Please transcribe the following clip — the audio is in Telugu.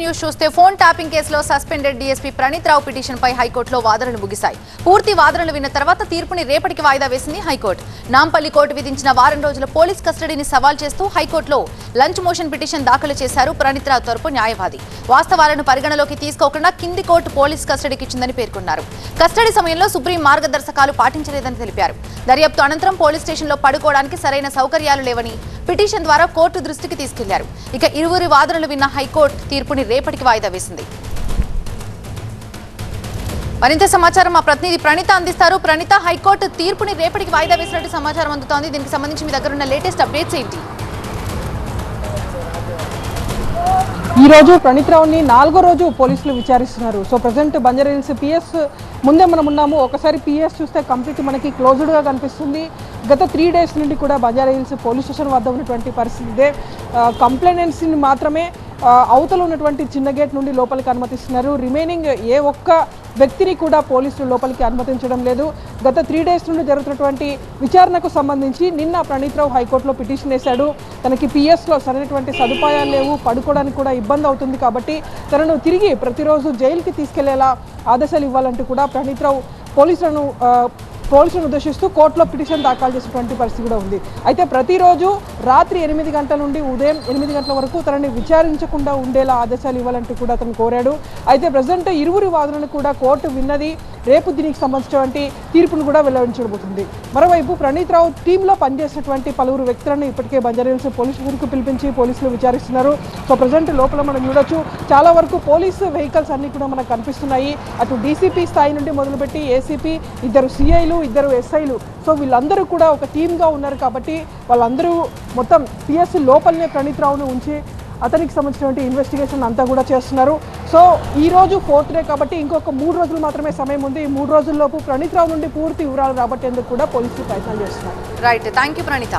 న్యూస్ చూస్తే ఫోన్ ట్యాపింగ్ కేసులో suspended DSP Praneeth Rao petition పై హైకోర్టులో వాదనలు ముగిశాయి. పూర్తి వాదనలు విన్న తర్వాత తీర్పుని రేపటికి వాయిదా వేసింది హైకోర్టు. నాంపల్లి కోర్టు విధించిన వారం రోజుల పోలీస్ కస్టడీని సవాల్ చేస్తూ హైకోర్టులో లంచ్ మోషన్ పిటిషన్ దాఖలు చేశారు ప్రణీత్ రావు తరపు న్యాయవాది. వాస్తవాలను పరిగణలోకి తీసుకోకుండా కింది కోర్టు పోలీస్ కస్టడీకి ఇచ్చిందని పేర్కొన్నారు. కస్టడీ సమయంలో సుప్రీం మార్గదర్శకాలు పాటించలేదని తెలిపారు. దర్యాప్తు అనంతరం పోలీస్ స్టేషన్లో పడుకోవడానికి సరైన సౌకర్యాలు లేవని పిటిషన్ ద్వారా కోర్టు దృష్టికి తీసుకెళ్ళారు. ఇక ఇరువురి వాదనలు విన్న హైకోర్టు తీర్పుని రేపటికి వాయిదా వేసింది. మరింత సమాచారం మా ప్రతినిధి ప్రణీత అందిస్తారు. ప్రణీత హైకోర్టు తీర్పుని రేపటికి వాయిదా వేసినట్టు సమాచారం అందుతోంది. దీనికి సంబంధించి మీ దగ్గర ఉన్న లేటెస్ట్ అప్డేట్స్ ఏంటి? ఈ రోజు ప్రణీత్ రావుని నాలుగో రోజు పోలీసులు విచారిస్తున్నారు. So present Banjara Hills PS ముందే మనం ఉన్నాము. ఒకసారి పిఎస్ చూస్తే కంప్లీట్ మనకి క్లోజ్డ్గా కనిపిస్తుంది. గత త్రీ డేస్ నుండి కూడా బంజారా హిల్స్ పోలీస్ స్టేషన్ వద్ద ఉన్నటువంటి పరిస్థితి ఇదే. కంప్లైనెంట్స్ని మాత్రమే అవతల ఉన్నటువంటి చిన్న గేట్ నుండి లోపలికి అనుమతిస్తున్నారు. రిమైనింగ్ ఏ ఒక్క వ్యక్తిని కూడా పోలీసులు లోపలికి అనుమతించడం లేదు. గత త్రీ డేస్ నుండి జరుగుతున్నటువంటి విచారణకు సంబంధించి నిన్న ప్రణీత్ రావు హైకోర్టులో పిటిషన్ వేశాడు. తనకి పిఎస్లో సరైనటువంటి సదుపాయాలు లేవు పడుకోవడానికి కూడా ఇబ్బంది అవుతుంది కాబట్టి తనను తిరిగి ప్రతిరోజు జైలుకి తీసుకెళ్ళేలా ఆదేశాలు ఇవ్వాలంటూ కూడా ప్రణీత్ రావు పోలీసులను ఆ, పోలీసులను ఉద్దేశిస్తూ కోర్టులో పిటిషన్ దాఖలు చేసినటువంటి పరిస్థితి కూడా ఉంది. అయితే ప్రతిరోజు రాత్రి ఎనిమిది గంటల నుండి ఉదయం ఎనిమిది గంటల వరకు తనని విచారించకుండా ఉండేలా ఆదేశాలు ఇవ్వాలంటూ కూడా అతను కోరాడు. అయితే ప్రజెంట్ ఇరువురి వాదనను కూడా కోర్టు విన్నది. రేపు దీనికి సంబంధించినటువంటి తీర్పును కూడా వెల్లడించబోతుంది. మరోవైపు ప్రణీత్ రావు టీంలో పనిచేసినటువంటి పలువురు వ్యక్తులను ఇప్పటికే బంజారాహిల్స్ పోలీసు ఊరికి పిలిపించి పోలీసులు విచారిస్తున్నారు. సో ప్రజెంట్ లోపల మనం చూడొచ్చు చాలా వరకు పోలీసు వెహికల్స్ అన్ని కూడా మనకు కనిపిస్తున్నాయి. అటు డీసీపీ స్థాయి నుండి మొదలుపెట్టి ఏసీపీ ఇద్దరు సిఐలు ఇద్దరు ఎస్ఐలు సో వీళ్ళందరూ కూడా ఒక టీమ్గా ఉన్నారు కాబట్టి వాళ్ళందరూ మొత్తం పిఎస్సీ లోపలనే ప్రణీత్ రావును ఉంచి అతనికి సంబంధించినటువంటి ఇన్వెస్టిగేషన్ అంతా కూడా చేస్తున్నారు. సో ఈ రోజు ఫోర్త్ డే కాబట్టి ఇంకొక మూడు రోజులు మాత్రమే సమయం ఉంది. ఈ మూడు రోజుల్లోపు ప్రణీత్ రావు నుండి పూర్తి వివరాలు రాబట్టేందుకు కూడా పోలీసులు ప్రయత్నం చేస్తున్నారు. Right thank you Praneetha.